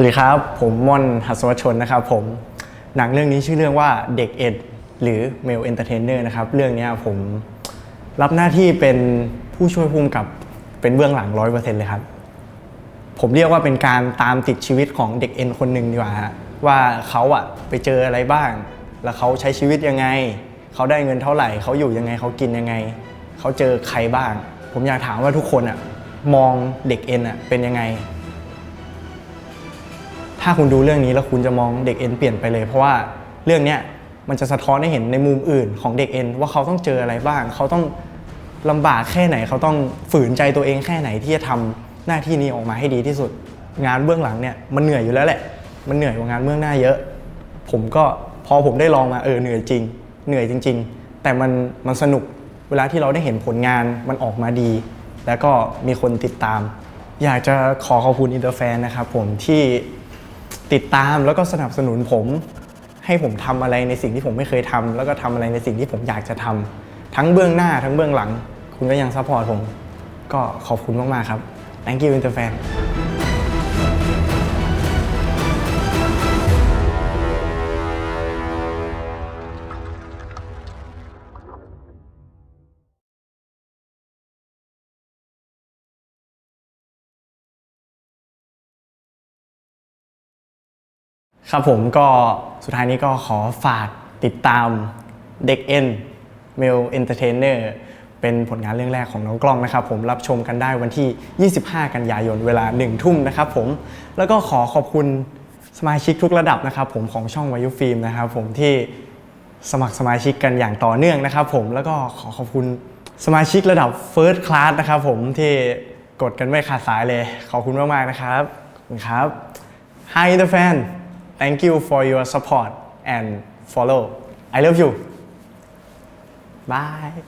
วัสดีครับ ผมม่อนหัสวชนนะครับผมหนังเรื่องนี้ชื่อเรื่องว่าเด็กเอ็ดหรือ Male Entertainer นะครับ เรื่องนี้ผมรับหน้าที่เป็นผู้ช่วยภูมิกับเป็นเบื้องหลังร้อยเปอร์เซ็นต์เลยครับ ผมเรียกว่าเป็นการตามติดชีวิตของเด็กเอ็นคนหนึ่งดีกว่าฮะว่าเขาอะไปเจออะไรบ้าง แล้วเขาใช้ชีวิตยังไง เขาได้เงินเท่าไหร่ เขาอยู่ยังไงเขากินยังไง เขาเจอใครบ้าง ผมอยากถามว่าทุกคนอะมองเด็กเอ็นอะเป็นยังไง ถ้าคุณดูเรื่องนี้แล้วคุณจะมองเด็กเอ็นเปลี่ยนไปเลย เพราะว่าเรื่องเนี้ยมันจะสะท้อนให้เห็นในมุมอื่นของเด็กเอ็นว่าเขาต้องเจออะไรบ้าง เขาต้องลำบากแค่ไหน เขาต้องฝืนใจตัวเองแค่ไหนที่จะทำหน้าที่นี้ออกมาให้ดีที่สุด งานเบื้องหลังเนี่ยมันเหนื่อยอยู่แล้วแหละ มันเหนื่อยกว่างานเบื้องหน้าเยอะ ผมก็พอผมได้ลองมาเออเหนื่อยจริง เหนื่อยจริง ๆ แต่มันมันสนุกเวลาที่เราได้เห็นผลงานมันออกมาดี แล้วก็มีคนติดตาม อยากจะขอขอบคุณอินเตอร์แฟนนะครับผมที่ ติดตามแล้วก็สนับสนุนผม ให้ผมทำอะไรในสิ่งที่ผมไม่เคยทำแล้วก็ทำอะไรในสิ่งที่ผมอยากจะทำทั้งเบื้องหน้าทั้งเบื้องหลัง คุณก็ยังซัพพอร์ตผม ก็ขอบคุณมากๆครับ thank you Interfan ครับผมก็สุดท้ายนี้ก็ขอฝากติดตามเด็กเอ็น Male Entertainer เป็นผลงานเรื่องแรกของน้องกล้องนะครับ ผมรับชมกันได้วันที่ 25 กันยายนเวลา 1 ทุ่มนะครับผมแล้วก็ขอขอบคุณสมาชิกทุกระดับนะครับ ผมของช่องวายุฟิล์มนะครับ ผมที่สมัครสมาชิกกันอย่างต่อเนื่องนะครับ ผมแล้วก็ขอขอบคุณสมาชิกระดับ First Class นะครับผมที่กดกันไม่ขาดสายเลย ขอบคุณมาก ๆ นะครับขอบคุณครับ Hi the fan thank you for your support and follow. I love you. Bye